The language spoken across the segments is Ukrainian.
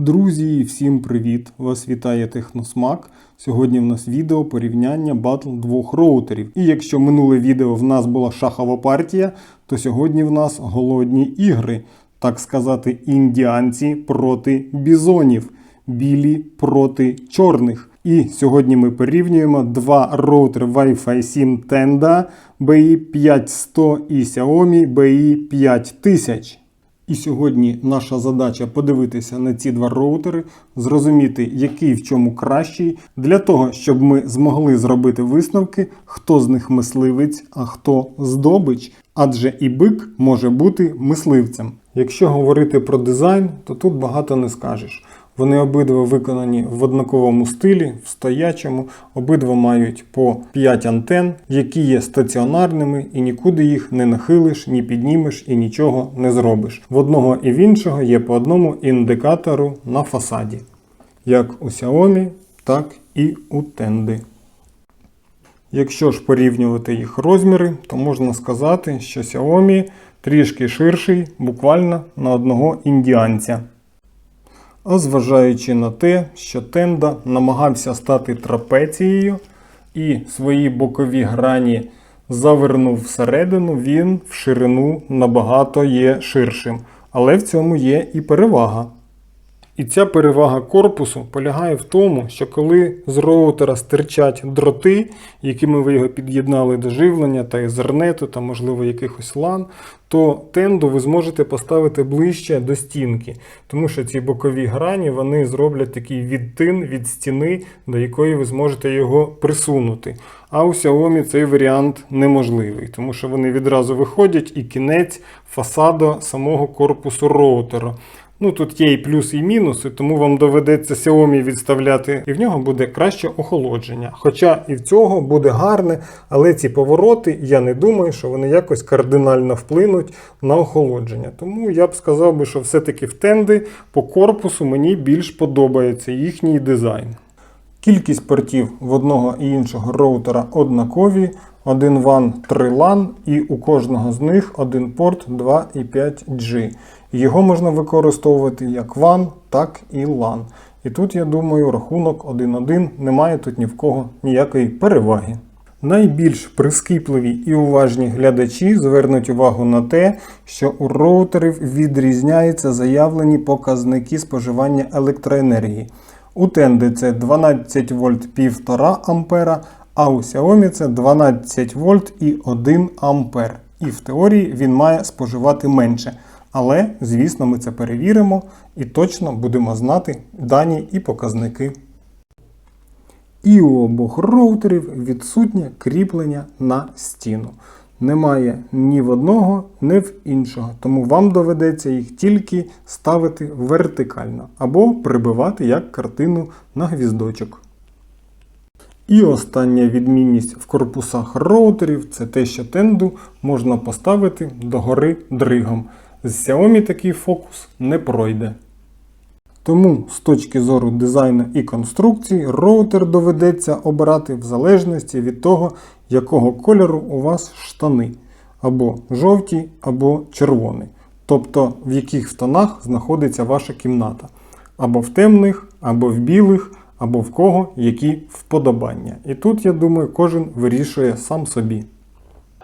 Друзі, всім привіт! Вас вітає Техносмак. Сьогодні в нас відео порівняння батл двох роутерів. І якщо минуле відео в нас була шахова партія, то сьогодні в нас голодні ігри, так сказати, індіанці проти бізонів, білі проти чорних. І сьогодні ми порівнюємо два роутери Wi-Fi 7 Tenda BI5100 і Xiaomi BI5000. І сьогодні наша задача подивитися на ці два роутери, зрозуміти, який в чому кращий, для того, щоб ми змогли зробити висновки, хто з них мисливець, а хто здобич. Адже і бик може бути мисливцем. Якщо говорити про дизайн, то тут багато не скажеш. Вони обидва виконані в однаковому стилі, в стоячому, обидва мають по 5 антен, які є стаціонарними і нікуди їх не нахилиш, ні піднімеш і нічого не зробиш. В одного і в іншого є по одному індикатору на фасаді, як у Xiaomi, так і у Tendi. Якщо ж порівнювати їх розміри, то можна сказати, що Xiaomi трішки ширший, буквально на одного індіанця. А зважаючи на те, що Тенда намагався стати трапецією і свої бокові грані завернув всередину, він в ширину набагато є ширшим. Але в цьому є і перевага. І ця перевага корпусу полягає в тому, що коли з роутера стирчать дроти, якими ви його під'єднали до живлення та ізернету, та, можливо, якихось LAN, то тенду ви зможете поставити ближче до стінки, тому що ці бокові грані вони зроблять такий відтин від стіни, до якої ви зможете його присунути. А у Xiaomi цей варіант неможливий, тому що вони відразу виходять і кінець фасаду самого корпусу роутера. Ну тут є і плюси, і мінуси, тому вам доведеться Xiaomi відставляти, і в нього буде краще охолодження. Хоча і в цього буде гарне, але ці повороти, я не думаю, що вони якось кардинально вплинуть на охолодження. Тому я б сказав би, що все-таки в тенди по корпусу мені більш подобається їхній дизайн. Кількість портів в одного і іншого роутера однакові. Один WAN 3 LAN і у кожного з них один порт 2,5G. Його можна використовувати як WAN, так і LAN. І тут, я думаю, рахунок 1.1 немає тут ні в кого ніякої переваги. Найбільш прискіпливі і уважні глядачі звернуть увагу на те, що у роутерів відрізняються заявлені показники споживання електроенергії. У Тенди це 12 вольт 1,5 ампера, а у Xiaomi це 12 вольт і 1 ампер. І в теорії він має споживати менше. Але, звісно, ми це перевіримо і точно будемо знати дані і показники. І у обох роутерів відсутнє кріплення на стіну. Немає ні в одного, ні в іншого, тому вам доведеться їх тільки ставити вертикально або прибивати як картину на гвіздочок. І остання відмінність в корпусах роутерів це те, що тенду можна поставити догори дригом. З Xiaomi такий фокус не пройде. Тому з точки зору дизайну і конструкції роутер доведеться обирати в залежності від того, якого кольору у вас штани. Або жовті, або червоні. Тобто в яких тонах знаходиться ваша кімната. Або в темних, або в білих, або в кого які вподобання. І тут, я думаю, кожен вирішує сам собі.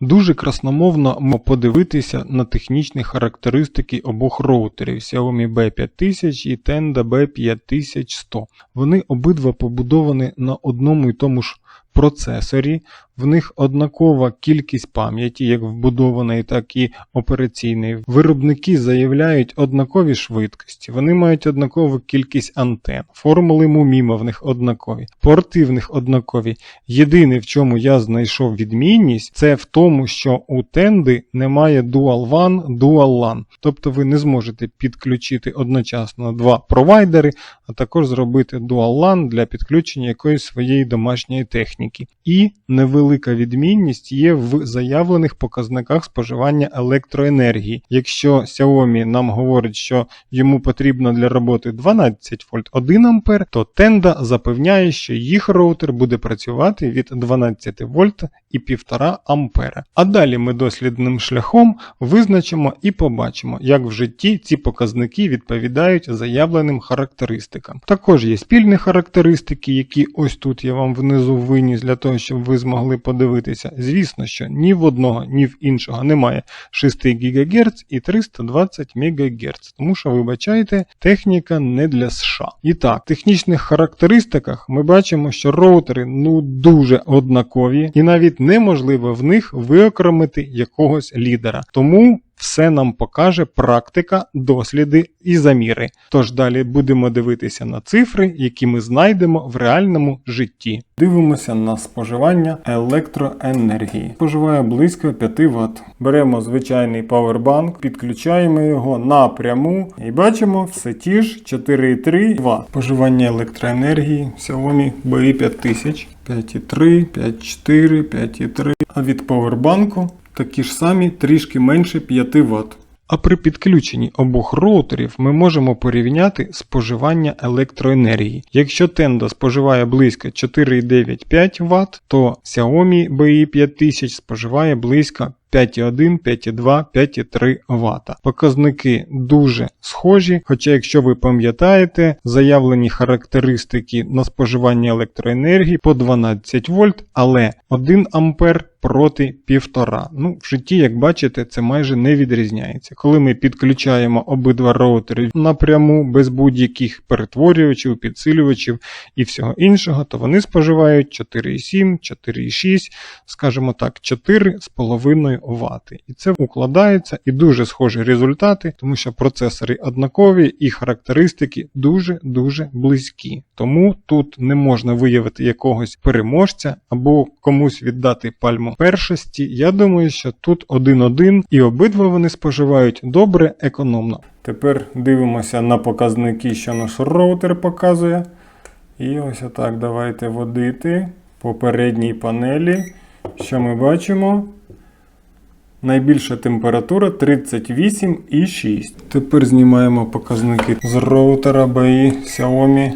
Дуже красномовно подивитися на технічні характеристики обох роутерів Xiaomi B5000 і Tenda B5100. Вони обидва побудовані на одному і тому ж процесорі, в них однакова кількість пам'яті, як вбудованої, так і операційної. Виробники заявляють однакові швидкості, вони мають однакову кількість антен, формули Муміма в них однакові, порти в них однакові. Єдине, в чому я знайшов відмінність, це в тому, що у Тенди немає Dual WAN, Dual LAN. Тобто ви не зможете підключити одночасно два провайдери, а також зробити Dual LAN для підключення якоїсь своєї домашньої техніки. І невелика відмінність є в заявлених показниках споживання електроенергії. Якщо Xiaomi нам говорить, що йому потрібно для роботи 12 вольт 1 ампер, то Tenda запевняє, що їх роутер буде працювати від 12 вольт і 1,5 ампера. А далі ми дослідним шляхом визначимо і побачимо, як в житті ці показники відповідають заявленим характеристикам. Також є спільні характеристики, які ось тут я вам внизу виніс для того, щоб ви змогли подивитися. Звісно, що ні в одного, ні в іншого немає 6 ГГц і 320 МГц, тому що, вибачайте, техніка не для США. І так, в технічних характеристиках ми бачимо, що роутери ну дуже однакові, і навіть неможливо в них виокремити якогось лідера. Тому все нам покаже практика, досліди і заміри. Тож далі будемо дивитися на цифри, які ми знайдемо в реальному житті. Дивимося на споживання електроенергії. Споживає близько 5 Вт. Беремо звичайний павербанк, підключаємо його напряму і бачимо все ті ж 4,3 Вт. Споживання електроенергії Xiaomi BI 5000. 5,3, 5,4, 5,3. А від павербанку такі ж самі трішки менше 5 Вт. А при підключенні обох роутерів ми можемо порівняти споживання електроенергії. Якщо Tenda споживає близько 4,95 Вт, то Xiaomi BI 5000 споживає близько 5,1, 5,2, 5,3 Вт. Показники дуже схожі, хоча, якщо ви пам'ятаєте, заявлені характеристики на споживання електроенергії по 12 вольт, але 1 ампер проти 1,5. Ну, в житті, як бачите, це майже не відрізняється. Коли ми підключаємо обидва роутери напряму без будь-яких перетворювачів, підсилювачів і всього іншого, то вони споживають 4,7, 4,6, скажімо так, 4,5 Вт. І це укладається і дуже схожі результати, тому що процесори однакові і характеристики дуже-дуже близькі. Тому тут не можна виявити якогось переможця або комусь віддати пальму першості. Я думаю, що тут один-один і обидва вони споживають добре, економно. Тепер дивимося на показники, що наш роутер показує. І ось отак давайте водити по передній панелі. Що ми бачимо? Найбільша температура 38,6. Тепер знімаємо показники з роутера BI Xiaomi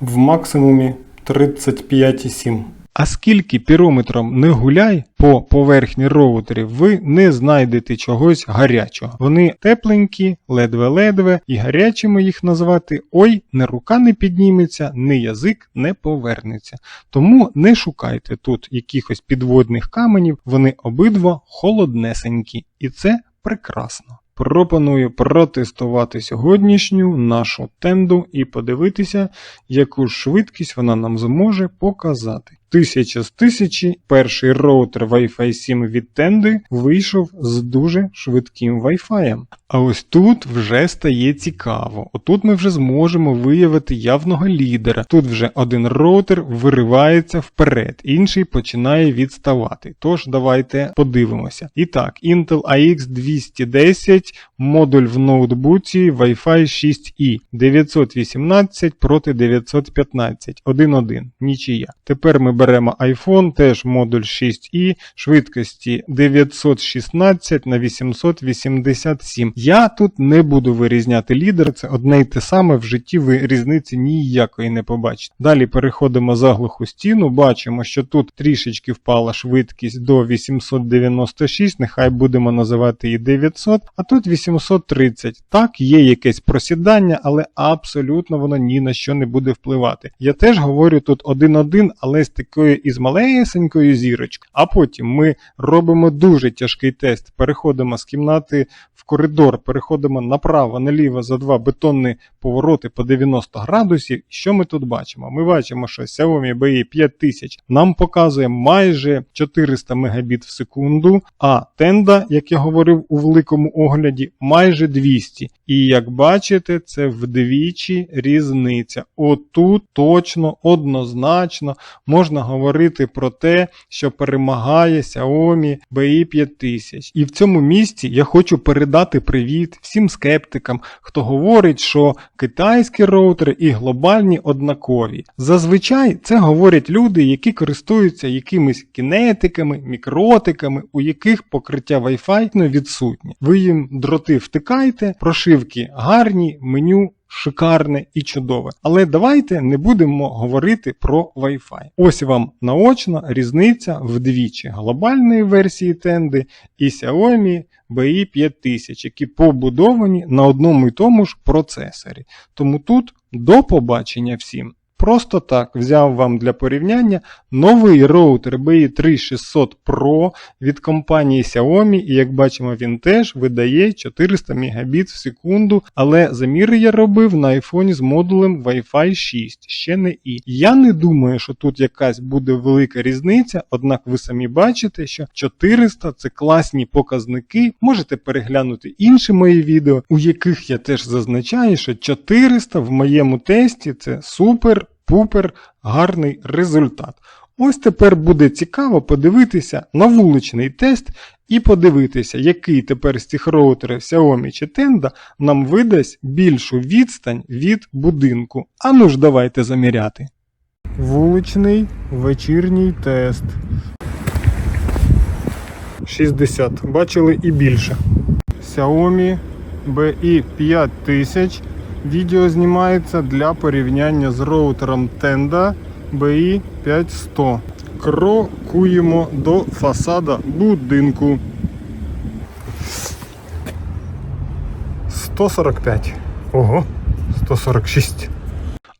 в максимумі 35,7. А скільки пірометром не гуляй по поверхні роутерів, ви не знайдете чогось гарячого. Вони тепленькі, ледве-ледве, і гарячими їх назвати ой, не рука не підніметься, ні язик не повернеться. Тому не шукайте тут якихось підводних каменів, вони обидва холоднесенькі, і це прекрасно. Пропоную протестувати сьогоднішню нашу тенду і подивитися, яку швидкість вона нам зможе показати. 1000 з 1000 перший роутер Wi-Fi 7 від тенди вийшов з дуже швидким Wi-Fi. А ось тут вже стає цікаво. Отут ми вже зможемо виявити явного лідера. Тут вже один роутер виривається вперед, інший починає відставати. Тож давайте подивимося. І так, Intel AX 210, модуль в ноутбуці Wi-Fi 6E 918 проти 915, 1.1, нічия. Тепер ми беремо iPhone, теж модуль 6i, швидкості 916 на 887. Я тут не буду вирізняти лідер, це одне й те саме, в житті ви різниці ніякої не побачите. Далі переходимо за глуху стіну, бачимо, що тут трішечки впала швидкість до 896, нехай будемо називати її 900, а тут 830. Так, є якесь просідання, але абсолютно воно ні на що не буде впливати. Я теж говорю тут 1-1, але з такою із малесенькою зірочкою. А потім ми робимо дуже тяжкий тест. Переходимо з кімнати в коридор, переходимо направо, наліво за два бетонні повороти по 90 градусів. Що ми тут бачимо? Ми бачимо, що Xiaomi BI 5000 нам показує майже 400 Мбіт в секунду, а Tenda, як я говорив у великому огляді, майже 200. І як бачите, це вдвічі різниця. Отут точно, однозначно можна говорити про те, що перемагає Xiaomi BI 5000. І в цьому місці я хочу передати привіт всім скептикам, хто говорить, що китайські роутери і глобальні однакові. Зазвичай це говорять люди, які користуються якимись кінетиками, мікротиками, у яких покриття Wi-Fi відсутнє. Ви їм дроти втикайте, прошивки гарні, меню шикарне і чудове. Але давайте не будемо говорити про Wi-Fi. Ось вам наочна різниця вдвічі глобальної версії Тенди і Xiaomi BI 5000, які побудовані на одному і тому ж процесорі. Тому тут до побачення всім. Просто так взяв вам для порівняння новий роутер BI 3600 Pro від компанії Xiaomi, і як бачимо, він теж видає 400 Мбіт в секунду, але заміри я робив на iPhone з модулем Wi-Fi 6, ще не і. Я не думаю, що тут якась буде велика різниця, однак ви самі бачите, що 400 це класні показники. Можете переглянути інші мої відео, у яких я теж зазначаю, що 400 в моєму тесті це супер. Пупер гарний результат. Ось тепер буде цікаво подивитися на вуличний тест і подивитися, який тепер з цих роутерів Xiaomi чи Tenda нам видасть більшу відстань від будинку. Ану ж давайте заміряти. Вуличний вечірній тест. 60. Бачили і більше. Xiaomi BI 5000. Відео знімається для порівняння з роутером Tenda BI 5100. Крокуємо до фасада будинку. 145. Ого, 146.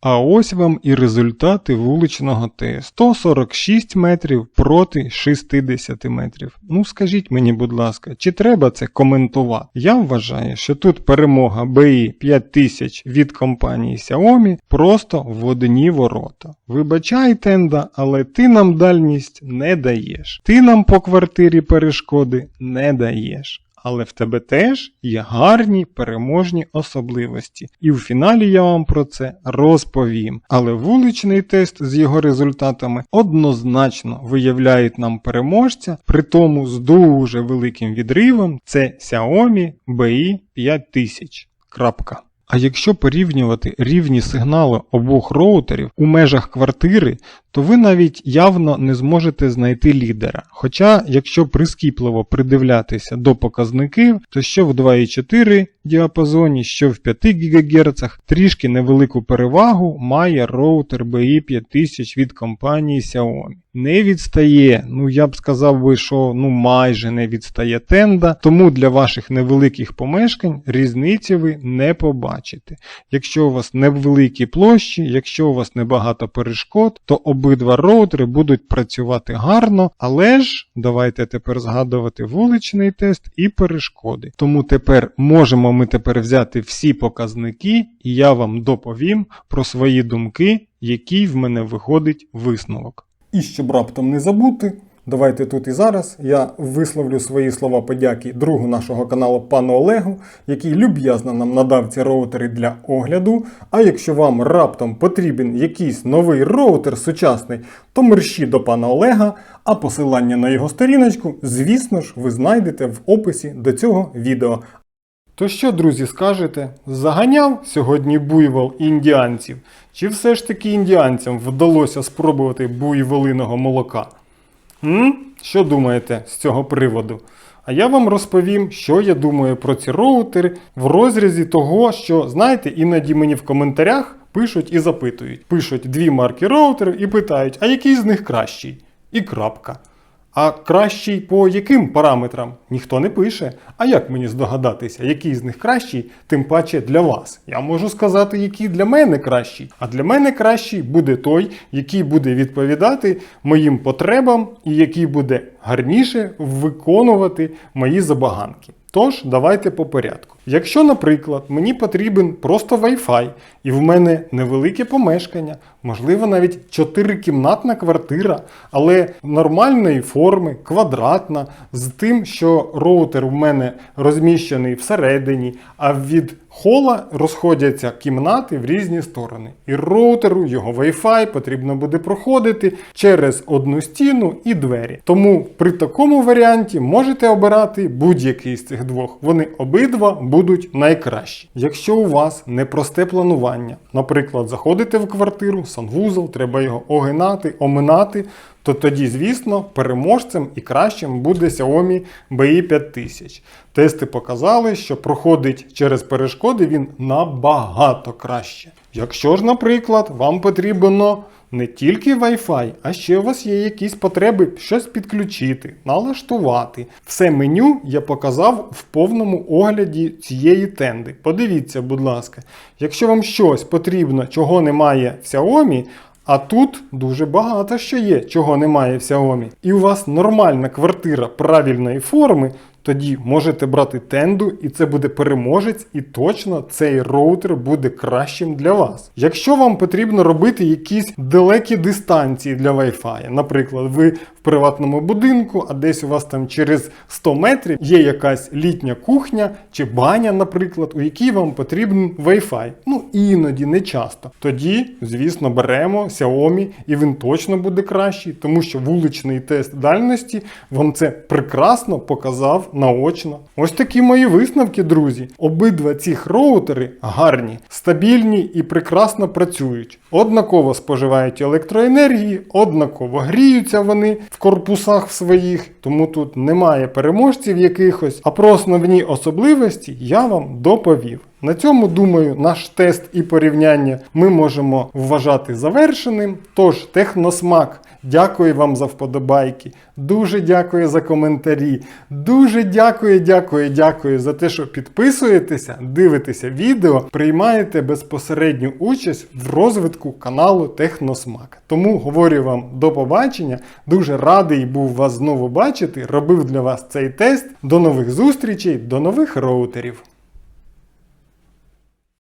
А ось вам і результати вуличного тесту. 146 метрів проти 60 метрів. Ну скажіть мені, будь ласка, чи треба це коментувати? Я вважаю, що тут перемога BI 5000 від компанії Xiaomi просто в одні ворота. Вибачай, Тенда, але ти нам дальність не даєш. Ти нам по квартирі перешкоди не даєш. Але в тебе теж є гарні переможні особливості. І в фіналі я вам про це розповім. Але вуличний тест з його результатами однозначно виявляють нам переможця, при тому з дуже великим відривом це Xiaomi BI 5000. Крапка. А якщо порівнювати рівні сигнали обох роутерів у межах квартири, то ви навіть явно не зможете знайти лідера. Хоча, якщо прискіпливо придивлятися до показників, то що в 2,4 діапазоні, що в 5 ГГц трішки невелику перевагу має роутер BI 5000 від компанії Xiaomi. Не відстає, ну я б сказав би, що ну майже не відстає тенда, тому для ваших невеликих помешкань різниці ви не побачите. Якщо у вас невеликі площі, якщо у вас небагато перешкод, то обидва роутери будуть працювати гарно, але ж давайте тепер згадувати вуличний тест і перешкоди. Тому тепер можемо ми тепер взяти всі показники, і я вам доповім про свої думки, який в мене виходить висновок. І щоб раптом не забути, давайте тут і зараз я висловлю свої слова подяки другу нашого каналу пану Олегу, який люб'язно нам надав ці роутери для огляду. А якщо вам раптом потрібен якийсь новий роутер сучасний, то мерщі до пана Олега, а посилання на його сторіночку, звісно ж, ви знайдете в описі до цього відео. То що, друзі, скажете? Заганяв сьогодні буйвол індіанців? Чи все ж таки індіанцям вдалося спробувати буйволиного молока? М? Що думаєте з цього приводу? А я вам розповім, що я думаю про ці роутери в розрізі того, що, знаєте, іноді мені в коментарях пишуть і запитують. Пишуть дві марки роутерів і питають, а який з них кращий? І крапка. А кращий по яким параметрам? Ніхто не пише. А як мені здогадатися, який з них кращий, тим паче для вас? Я можу сказати, який для мене кращий. А для мене кращий буде той, який буде відповідати моїм потребам і який буде гарніше виконувати мої забаганки. Тож, давайте по порядку. Якщо, наприклад, мені потрібен просто Wi-Fi, і в мене невелике помешкання, можливо, навіть чотирикімнатна квартира, але нормальної форми, квадратна, з тим, що роутер в мене розміщений всередині, а від хола розходяться кімнати в різні сторони. І роутеру його Wi-Fi потрібно буде проходити через одну стіну і двері. Тому при такому варіанті можете обирати будь-який з цих двох. Вони обидва будуть найкращі. Якщо у вас непросте планування, наприклад, заходите в квартиру, санвузол, треба його огинати, оминати. То тоді, звісно, переможцем і кращим буде Xiaomi BI 5000. Тести показали, що проходить через перешкоди він набагато краще. Якщо ж, наприклад, вам потрібно не тільки Wi-Fi, а ще у вас є якісь потреби щось підключити, налаштувати. Все меню я показав в повному огляді цієї тенди. Подивіться, будь ласка, якщо вам щось потрібно, чого немає в Xiaomi, а тут дуже багато що є, чого немає в Xiaomi. І у вас нормальна квартира правильної форми, тоді можете брати тенду, і це буде переможець, і точно цей роутер буде кращим для вас. Якщо вам потрібно робити якісь далекі дистанції для Wi-Fi, наприклад, ви в приватному будинку, а десь у вас там через 100 метрів є якась літня кухня чи баня, наприклад, у якій вам потрібен Wi-Fi. Ну іноді, не часто. Тоді, звісно, беремо Xiaomi, і він точно буде кращий, тому що вуличний тест дальності вам це прекрасно показав наочно. Ось такі мої висновки, друзі. Обидва цих роутери гарні, стабільні і прекрасно працюють. Однаково споживають електроенергії, однаково гріються вони в корпусах своїх, тому тут немає переможців якихось, а про основні особливості я вам доповів. На цьому, думаю, наш тест і порівняння ми можемо вважати завершеним. Тож, техносмак, дякую вам за вподобайки, дуже дякую за коментарі, дуже дякую, дякую, дякую за те, що підписуєтеся, дивитеся відео, приймаєте безпосередню участь в розвитку каналу Техносмак. Тому говорю вам до побачення. Дуже радий був вас знову бачити. Робив для вас цей тест. До нових зустрічей, до нових роутерів.